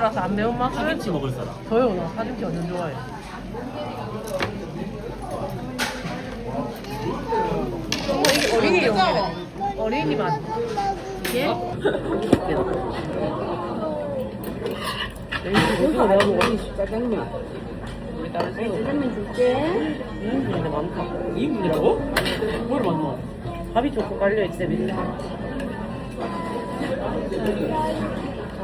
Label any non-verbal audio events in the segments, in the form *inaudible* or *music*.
거라서 안 매운 맛을 파김치 먹을 사람. 저요 나 파김치 완전 좋아해. 어, 이게 어린이 용이래 어린이 맛. 이게 이거 내가 먹어. 짜장면 우리 짜장면 줄게. 2인분인데 많다. 2인분이라고? 뭘 많나? 밥이 조금 깔려있어 밑에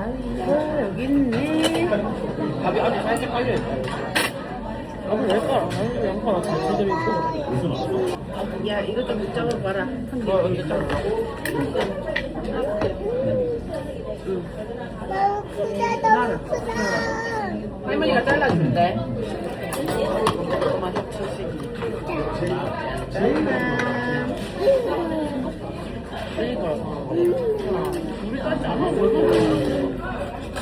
아이고 여기 있네. 밥이 아주 살짝 깔려있다 아무 낼거라 아무 양파나 같이 좀 있고. 무슨 맛이야? 야 이거 좀 짜봐봐라. 한개. 언제 짜봐 할머니가 잘라준대. 우리까지 안 하고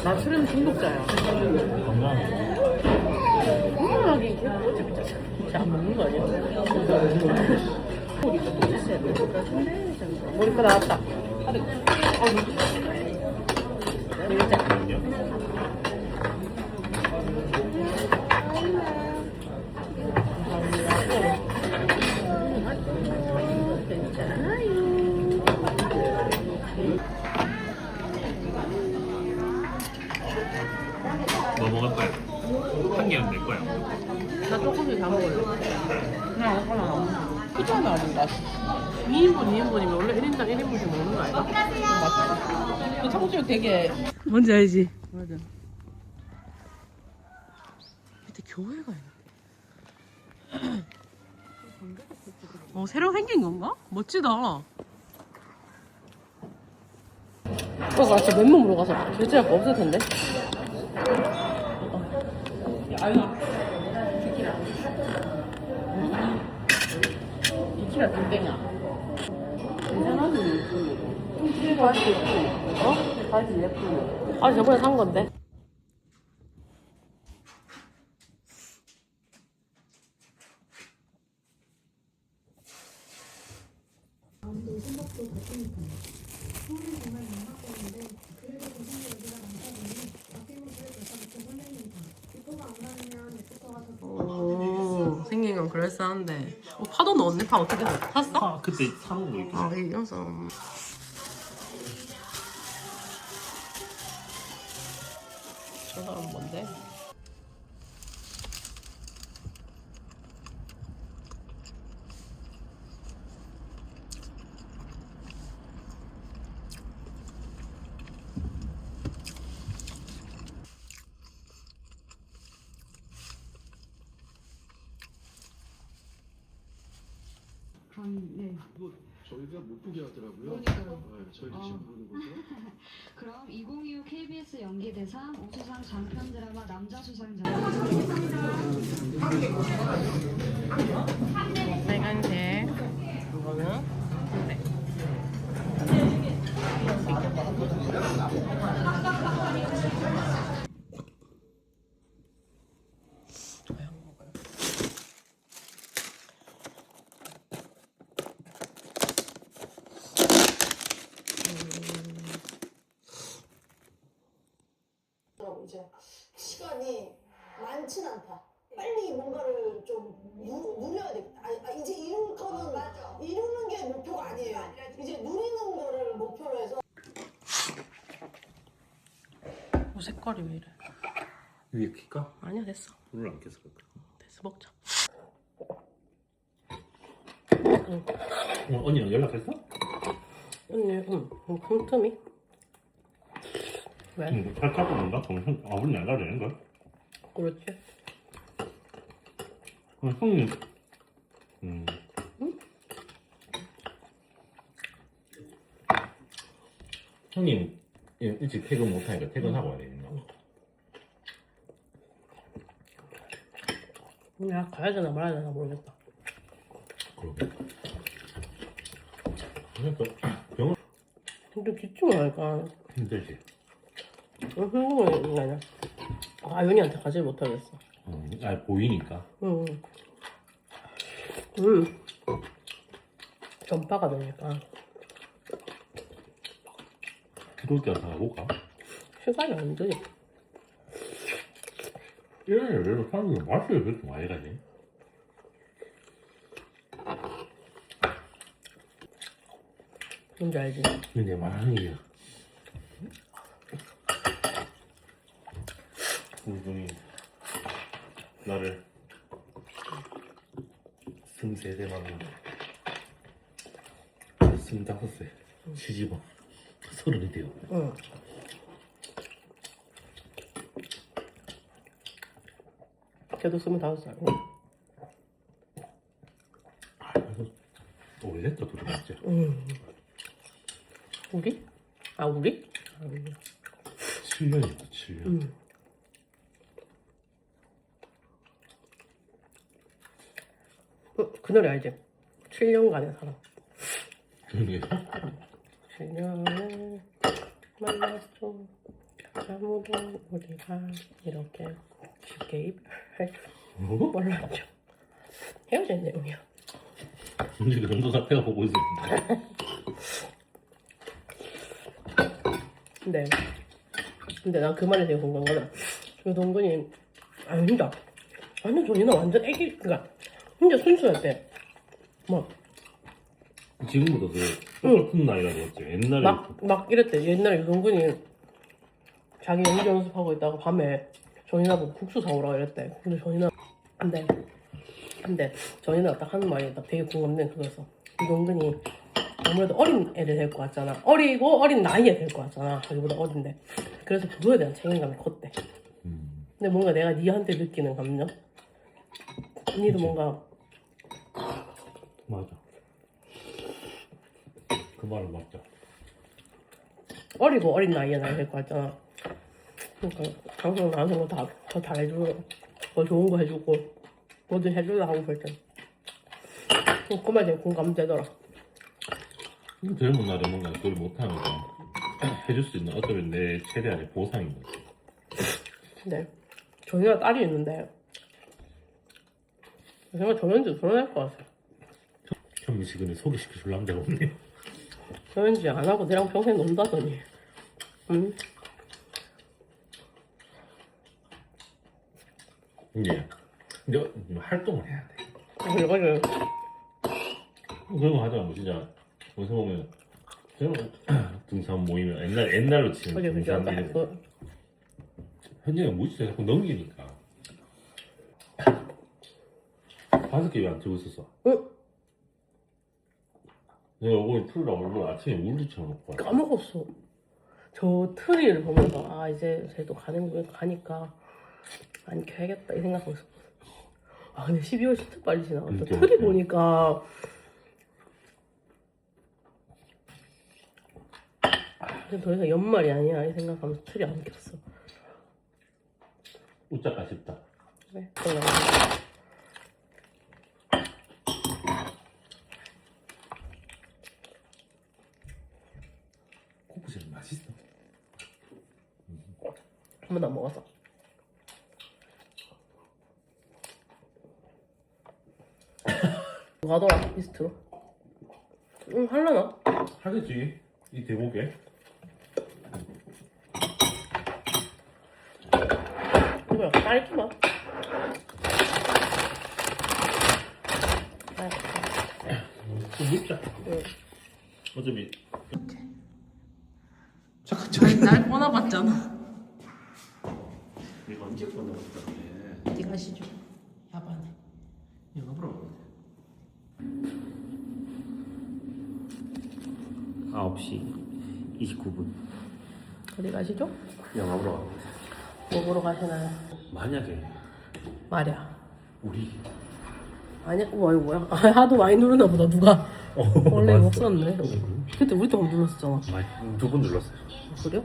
나 술은 중독자야 개꼬지 진짜 안 먹는 거 아니야? 머리 좀 있어야 돼. 머리카 나왔다. 진짜. 뭐 먹을 거야? 한 개는 내 거야. 나 조금씩 다 먹을래. 나 하나 안 먹어. 크잖아, 아닌가? 2인분, 2인분이면 원래 1인당 1인분씩 먹는 거 아니야? 맞지? 그 탕수육 되게. 뭔지 알지? 맞아. 밑에 교회가 있네. 어, 새로 생긴 건가? 멋지다. 어, 나 진짜 맨몸으로 가서 결제할 거 없을 텐데. 아유나. 이키라 땡땡아. 괜찮아지? 좀 바지 예쁘고. 어? 바지 예쁘고. 아, 저번에 산 건데. 오, 생긴 건 그럴싸한데. 어, 파도 넣었네? 파 어떻게 샀어? 샀어? 아, 그때 사먹은 거 있고. 아, 이겨서. 저 사람 뭔데? 그런 네. 뭐 저희가 못 보게 하더라고요. 그러니까요. 네, 저희도 어. 지금 보는 거죠. *laughs* 그럼 2025 KBS 연기대상 우수상 장편 드라마 남자 수상자 빨간색. 이거는 네. 이제 시간이 많진 않다. 빨리 뭔가를 좀 누, 누려야 되겠다. 아, 아, 이제 이룰 거는 이루는 게 목표가 아니에요. 이제 누리는 거를 목표로 해서 어, 색깔이 왜 이래? 위에 킬까? 아니야, 됐어. 불을 안 켜서 그럴까? 됐어, 먹자. 어, 언니랑 연락했어? 언니, 응, 응, 틈틈이. 왜? 응, 살짝 먹는다? 그럼 형, 아버님 안 가야 되는 거야? 그렇지. 그럼 형님, 음. 형님, 일- 일찍 퇴근 못하니까 퇴근하고 와야 되는 거 그냥 가야 되나 말아야 되나 모르겠다. 그러게. 그러니까 병원 근데 기침을 하니까 힘들지. 흥분이 있는 게 아니라 아윤이한테 가지 못하겠어. 음, 아 보이니까. 응. 응. 전파가 되니까 때 가서 볼까? 시간이 안 되지. 이런 애왜 사람들이 맛을 그렇게 많이 가지? 뭔지 알지? 근데 많은 게. 우리 나를 스물세 만으로 스물다섯 세. 시집와 서른이 되어 응. 걔도 스물다섯 살. 응. 아 이거 오래됐다 들어봤지 응. 우리? 아 우리? 아, 우리. 7년이다 7년 응. 어, 그 노래 알지? 7년간의 사랑. 그게 7년을 만났어. 아무도 우리가 이렇게 줄 뭐? 몰랐죠. 헤어진 내용이야. 이제 그런 거 같아가 보고 있었는데 근데 근데 난 그 말에 되게 공감한 거는 그 동근이 아니 진짜 완전 전이나 완전 애기 그니까 진짜 순수했대 막 지금보다 더 똑같은 나이라고 했죠 옛날에 막, 막 이랬대. 옛날에 유동근이 자기 연기 연습하고 있다가 밤에 전이나 보고 국수 사오라 이랬대. 근데 전이나, 근데, 근데 전이나 딱 하는 말이 딱 되게 공감된 그거였어. 유동근이 아무래도 어린 애를 데리고 왔잖아. 어리고 어린 나이에 데리고 왔잖아. 자기보다 어린데. 그래서 그거에 대한 책임감이 컸대. 음, 근데 뭔가 내가 니한테 느끼는 감정? 니도. 뭔가 맞아 그 말은 맞죠 어리고 어린 나이에 날 데리고 왔잖아. 그러니까 방송 나와서 뭐다 다, 다 해주고 더 좋은 거 해주고 뭐든 해주려 하고. 그말 되게 공감되더라. 젊은 날에 뭔가 그걸 못하면 해줄 수 있는 어쩌면 내 최대한의 보상인 거지 근데 정현아 딸이 있는데 정말 정현지 결혼할 것 같아. 현미식은에 소개시켜 줄 남자가 없네 정현지 안 하고 내랑 평생 논다더니. 응? 이제 이제 활동을 해야 돼 그래가지고 그런 거 하자 뭐 진짜 어디서 보면 *clears throat* 등산 모이면 옛날 옛날로 치는 어제 그죠? 등산 그 현재가 무지개 자꾸 넘기니까 *clears throat* 다섯 개 왜 안 들고 있었어? 응? 내가 오늘 풀으라고 오늘 아침에 물도 왔어. 까먹었어. 저 트리를 보면서 아 이제 쟤도 가는 거 가니까 안 켜야겠다 이 생각하고 있었거든. 아 근데 12월 진짜 빨리 지나갔다. 그러니까. 트리 보니까 이제 더 이상 연말이 아니야 이 생각하면서 트리 안 켰어. 싶다 그래. 그래. 코프실 맛있어 한 번도 안 먹었어. 가더라 리스트로. 응 할라나? 하겠지 이 대목에 이거 약간 딸기맛. 좀 묻자 응. 어차피 잠깐 아니, 날 꺼놔봤잖아. 이거 언제 꺼내봤다 네가 시죠. 야반에. 이거 보러 9시 29분 어디 가시죠? 영화 보러 뭐 보러 가시나요? 만약에 말이야. 우리 아니, 뭐, 이거 뭐야? 아, 하도 많이 누르나 보다, 누가. 원래 맞어. 없었네. 그때 우리 때못 눌렀었잖아. 두 번 눌렀어요 그래요?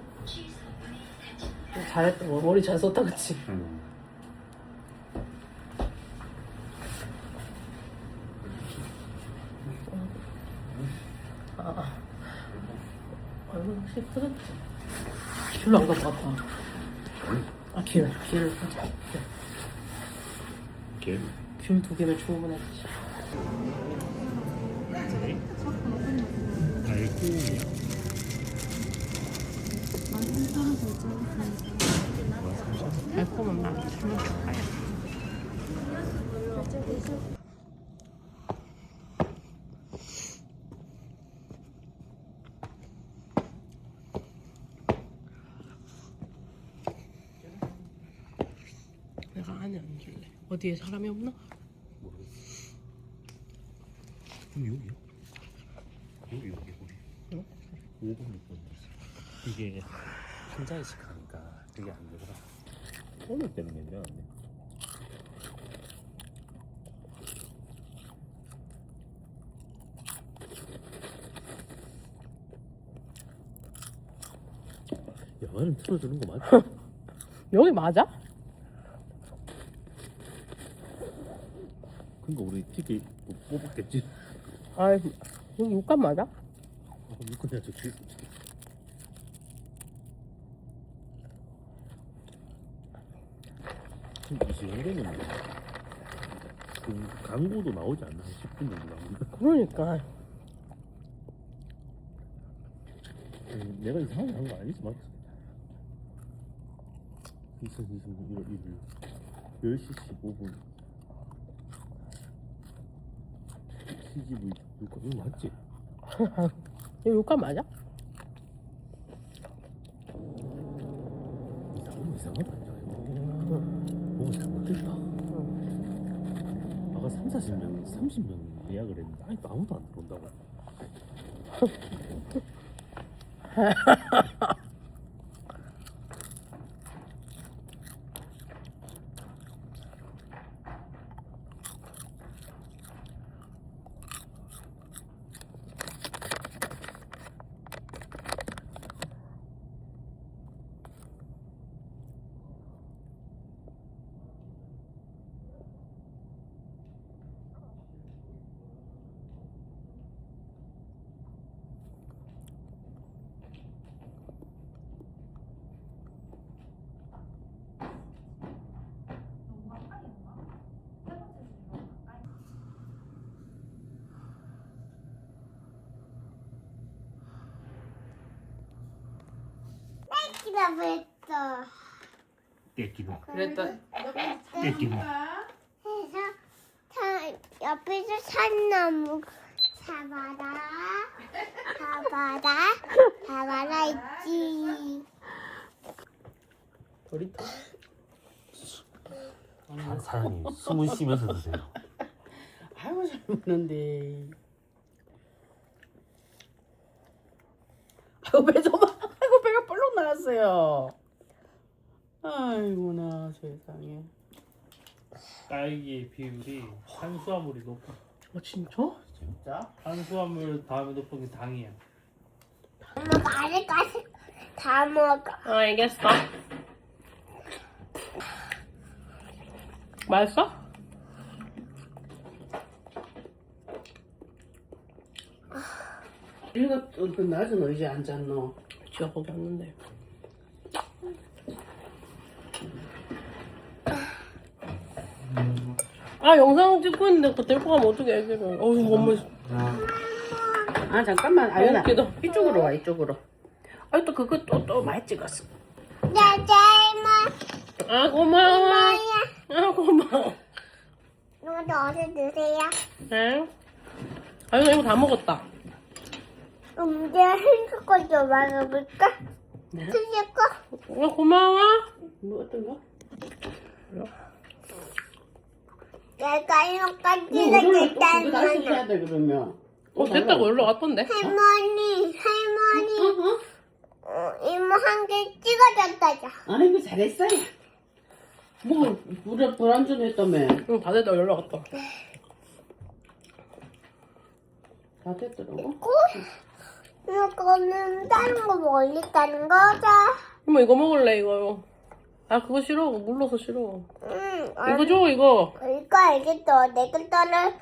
잘했다. 뭐, 머리 잘 썼다, 그치? 음. 별로 안 가고 같아. 아, 네. 귤. 귤. 귤. 귤두 개를 주문했지. 달콤이야. 달콤한 맛. 사진 안 줄래? 어디에 사람이 없나? 모르겠어. 그럼? 여기 여기 여기. 응? 5번 6번 이게 한 잔씩 하니까 되게 안 되더라. 오늘 때는 괜찮은데. 영화는 틀어주는 거 맞죠? *laughs* 여기 맞아? 그러니까 못 뽑았겠지. 아 여기 육감 맞아? 아, 이거야 저 뒤에. 이 정도면 그 광고도 나오지 않나? 한 10분 정도 나오는데 그러니까 음, 내가 이상하게 한 거 아니지 맞지? 2021월 1일 10시 15분 CGV *laughs* 이거 이거 맞지? 여기 육감 맞아? 이상하다 이상하다 뭔가 잘못됐다 아까 3, 40명 30명 예약을 했는데 아직도 아무도 안 들어온다고 *laughs* 기다고 했어. 떼기는 그랬다. 떼기는 그래서 산, 옆에서 산나무 잡아라, 잡아라, 잡아라 있지. 도리터 사- 사장님 숨을 쉬면서 드세요. 아이고 잘 먹는데. 아이고 배 좀, 아이고 나왔어요. 아이고나 세상에. 딸기의 비율이 탄수화물이 높아. 어 진짜? 진짜? 탄수화물 다음에 높은 게 당이야. 엄마 말을까지 다 먹어. 아 알겠어 맛있어? 이거 또그 낮은 의자에 앉았노. 지가 거기 왔는데 아 영상 찍고 있는데 그거 데리고 가면 어떻게 애기를 어휴 너무 아 잠깐만 아연아 웃기다. 이쪽으로 와 이쪽으로. 아니 또 그거 또 또 많이 찍었어. 내 제일 아 고마워? 아 고마워 너도 어디 드세요? 네 아유 이거 다 먹었다 음, 내가 흰색 거좀 먹어볼까? 네? 흰색 거? 아 고마워 뭐 어떤 거? 내가 그거 다시 겠다는 해야 돼 그러면. 어 됐다고 연락 왔던데 할머니, 할머니, 어, 이모 한 개 찍어줬다자. 아니 이거 잘했어요. 뭐 불에 불안전 했다며. 응 다 됐다고 연락 왔다 다 됐더라고. 이거는 다른 거 먹으니까는 거죠? 이모 이거 먹을래 이거 아 그거 싫어 물러서 싫어 응, 이거 줘 이거 이거 알겠어. 내가 떠를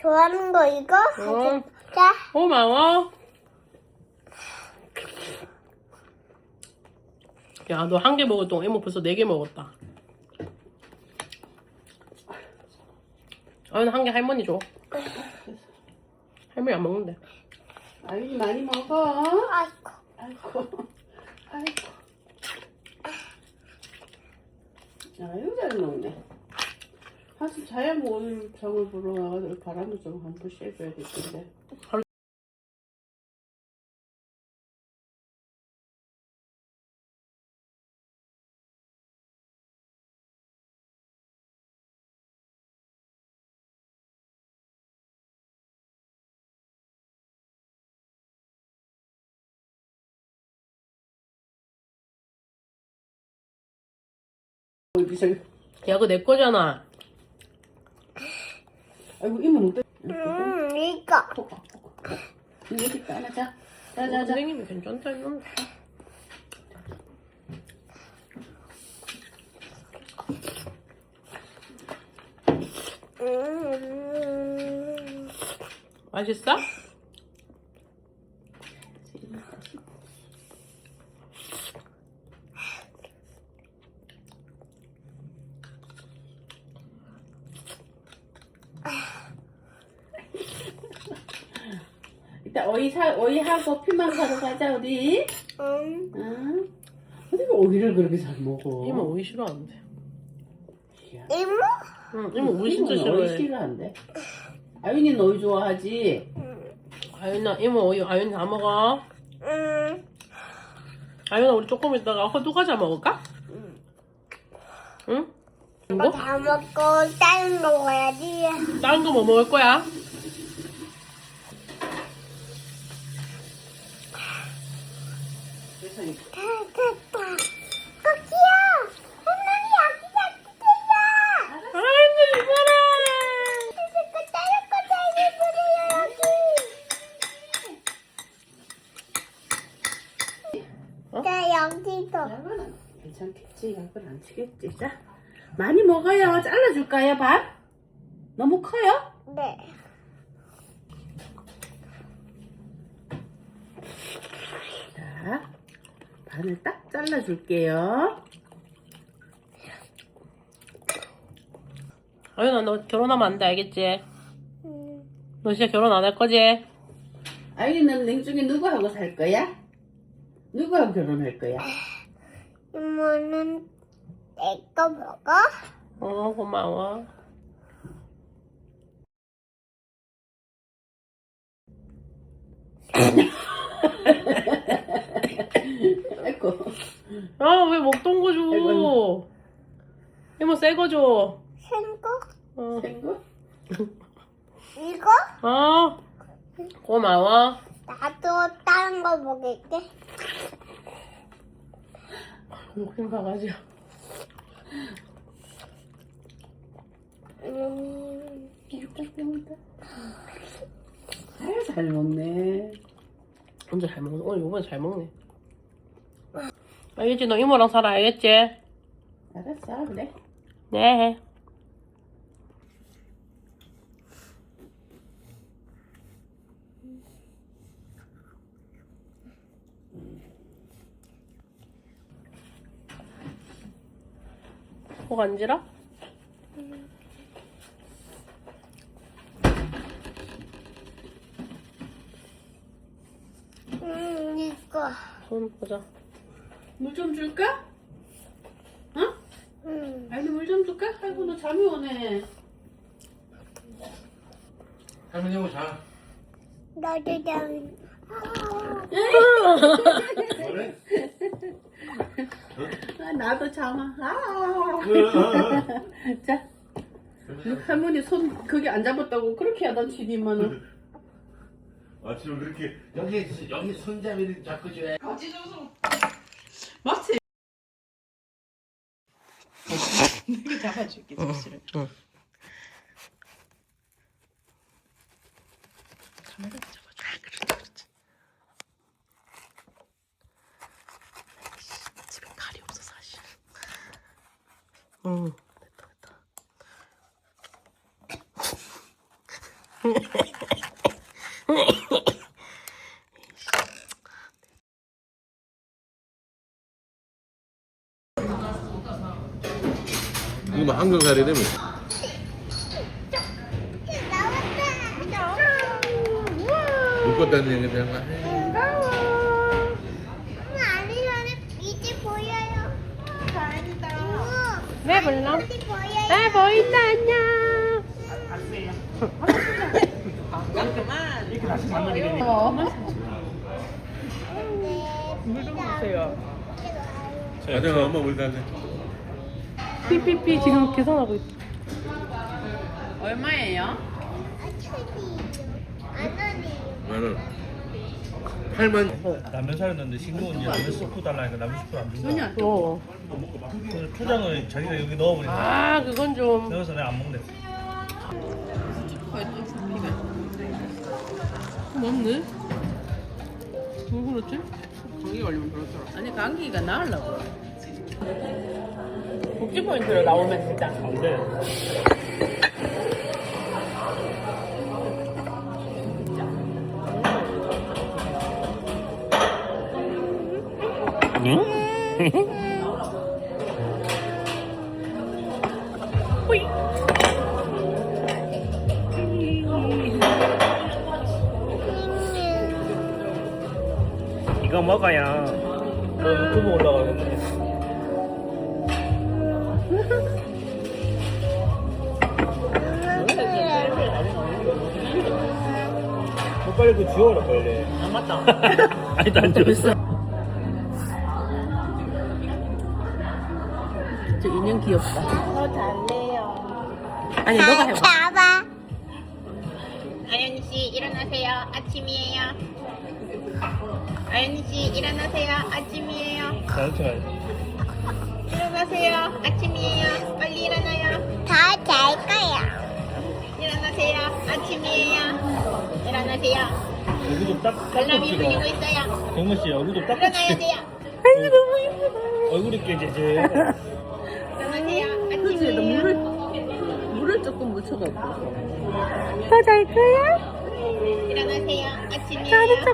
좋아하는 거 이거? 응 자, 고마워 야 너 한 개 먹을 동안 이모 벌써 네 개 먹었다 아유 한개 할머니 줘 할머니 안 먹는데 아윤이 많이 먹어. 아이고. 아이고. 아유 잘 먹네. 자야 뭐 오늘 병을 보러 가서 바람을 좀 한번 쐬줘야 될 텐데. 야, 그거 내 거잖아. 아이고 이모 못 돼. 음, 이거. 여기 있다 하나 자. 자, 어, 자, 자. 선생님이 괜찮다 했는데. 음, 맛있어? 이따 어이 사 어이 피망 사러 가자 우리. 음, 응. 근데 왜 오이를 그렇게 잘 먹어? 이모 오이 싫어하는데. 희한해. 이모? 응, 이모 오이 진짜 이모는 오이 싫어해. 싫어한대. 아윤이는 오이 좋아하지. 아윤아, 이모 오이, 아윤이 다 먹어. 음, 아윤아, 우리 조금 있다가 호두 과자 먹을까? 응? 이거 이거? 다 먹고 다른 거 먹어야지. 다른 거 뭐 먹을 거야? 다. 거기야. 할머니. 아이고, 다른 거잘 입으래요 여기. 자 여기도. 약은 괜찮겠지. 약은 안 치겠지. 자, 많이 먹어요. 잘라줄까요, 밥? 너무 커요? 네. 자, 반을 딱 잘라 줄게요. 아윤아, 너 결혼하면 안 돼, 알겠지? 음, 너 진짜 결혼 안 할 거지? 아윤이는 냉중에 누구하고 살 거야? 누구하고 결혼할 거야? 이모는 내거 먹어? 어, 고마워. *laughs* 아, 왜 먹던 거 줘? 이모 새거 줘. 생거? 어, 생거? 이거? 어. 고마워. 나도 다른 거 먹을게. 목숨 바가지야. 음, 귀엽다, 귀엽다. 아유, 잘 먹네. 언제 잘 먹네. 오늘 요번에 잘 먹네. 알겠지? 너 이모랑 살아, 알겠지? 알았어, 그래. 네. 코 간지러? 음, 이거. 손 보자. 물 좀 줄까? 어? 음, 아니, 물 좀 줄까? 아이고, 너 잠이 오네. 할머니 하고 자. 나도 장. 그래? 아, 나도 잠아. 아. 자, 할머니 손 거기 안 잡았다고 그렇게 야단치니만은. 아침에 그렇게 여기 여기 손잡이를 잡고 줘야 맞지? *laughs* 내가 잡아줄게, 사실은. 응. 카메라 잡아줘. 아, 그렇지, 그렇지. 집에 칼이 없어, 사실. 응, 됐다, 됐다. *laughs* 한글살이라며 묶었다는 얘기 되는 거야? 아니, 저는 이제 보여요. 이모, 네, 몰라. 어디 보여요? 네, 보인다, 안녕. 물좀 주세요. 아정아 엄마 물 달래 PPP 지금 계산하고 있어. 얼마예요? 안. 만원 할머니. 라면 사렸는데 싱거운지 라면 스프 달라니까 라면 스프 안 준다. 전혀 어. 그래서 초장을 자기가 여기 넣어버린다. 아 그건 좀. 그래서 내가 안 먹네. 맞네. 왜 그렇지? 감기 걸리면 그렇더라. 아니 감기가 나으려고 복지 포인트로 나오면 진짜. 안 돼. 이 *laughs* 아니 난 지웠어. 저 인형 귀엽다. 더 잘래요. 아니 너가 해봐. 잡아. 아연이 씨 일어나세요. 아침이에요. 아연이 씨 일어나세요. 아침이에요. 가야지. 일어나세요. 아침이에요. 빨리 일어나요. 다 잘 거야. 일어나세요. 아침이에요. 일어나세요. 얼굴 좀 딱, 닦고 울리고 찍어. 있어요. 정모 씨 얼굴 좀 닦고 일어나야 찍어. 돼요. 얼굴이 깨지지. 일어나세요. 그지 너 아침이에요. 물을 물을 조금 묻혀갖고 더 잘 거야? 일어나세요. 아침이에요.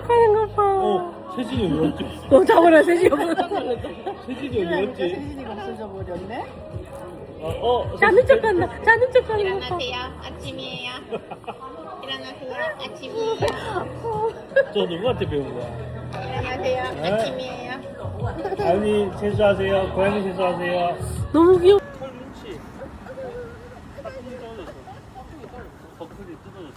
하는 거 봐. 어, 세진이 왜 왔지? 너 잡으라 세지. 세진이 왜 왔지? 세진이가 없어져 버렸네 어, 어. 자는 척 한다. 자는 척 하는 거 봐. 일어나세요. 아침이에요. *laughs* 일어나세요. 아침이에요. 저 누구한테 배운 거야? 일어나세요. 아침이에요. 아니, 세수하세요. 고양이 세수하세요. 너무 귀여워. 털 뭉치. 사슴이 떨어졌어. 버클이 뜯어졌어.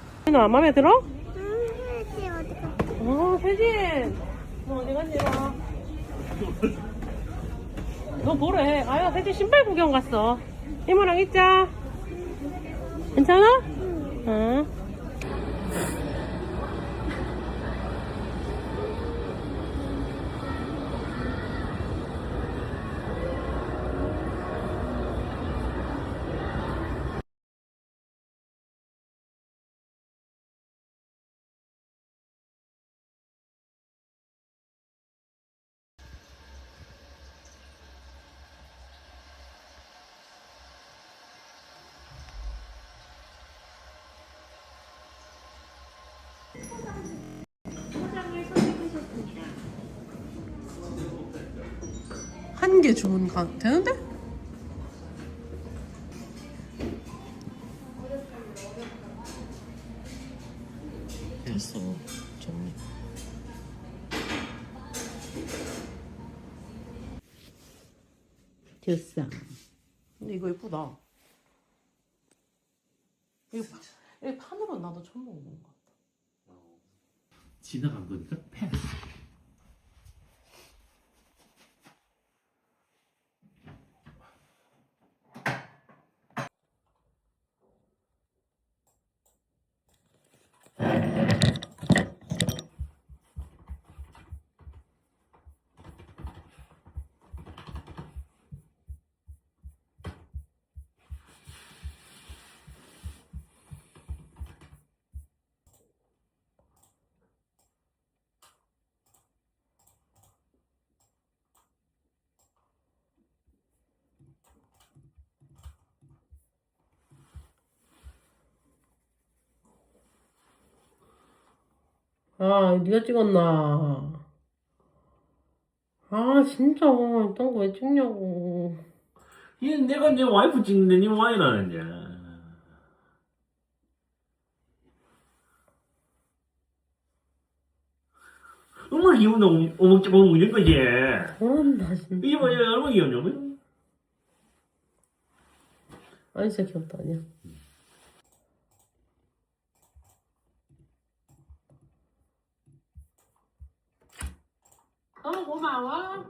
어 세진. 너 어디 갔니 너? 너 뭐래? 아야 세진 신발 구경 갔어. 이모랑 있자. 괜찮아? 응. 한개 주문 가 되는데? 됐어. 정리. 됐어 근데 이거 예쁘다. 이거, 파, 이거 판으로 나도 처음 먹어보는 것 같아. 지나간 거니까 패스. 아, 네가 찍었나? 아, 진짜. 이딴 거 왜 찍냐고. 얘 내가 내 와이프 찍는데 니 와이라는데. 얼마나 귀엽나, 오목조금 웃는 거지. 그런다, 진짜. 이게 뭐야, 얼마나 귀엽냐고. 아니, 진짜 귀엽다, 아니야. 어, 고마워.